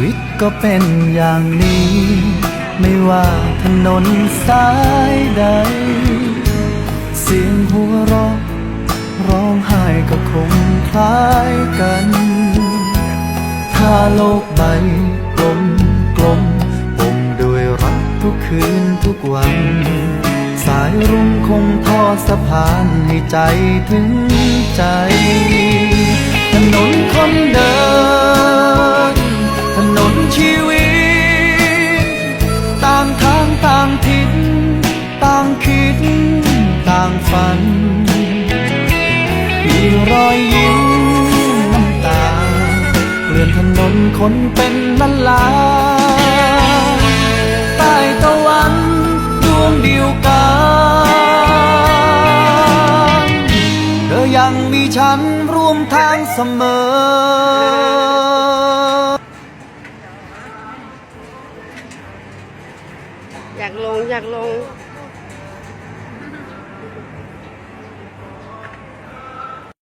วิตก็เป็นอย่างนี้ ไม่ว่าถนนสายใด เสียงหัวเราะร้องไห้ก็คงคล้ายกัน ถ้าโลกใบกลมกลมปมด้วยรักทุกคืนทุกวัน สายรุ้งคงทอดสะพานให้ใจถึงใจางฝัน มีรอยยิ้มน้ำตาเลื่อนถนนคนเป็นล้านลาใต้ตะวันดวงเดียวกันเธอยังมีฉันร่วมทางเสมอ อยากลงอยากลง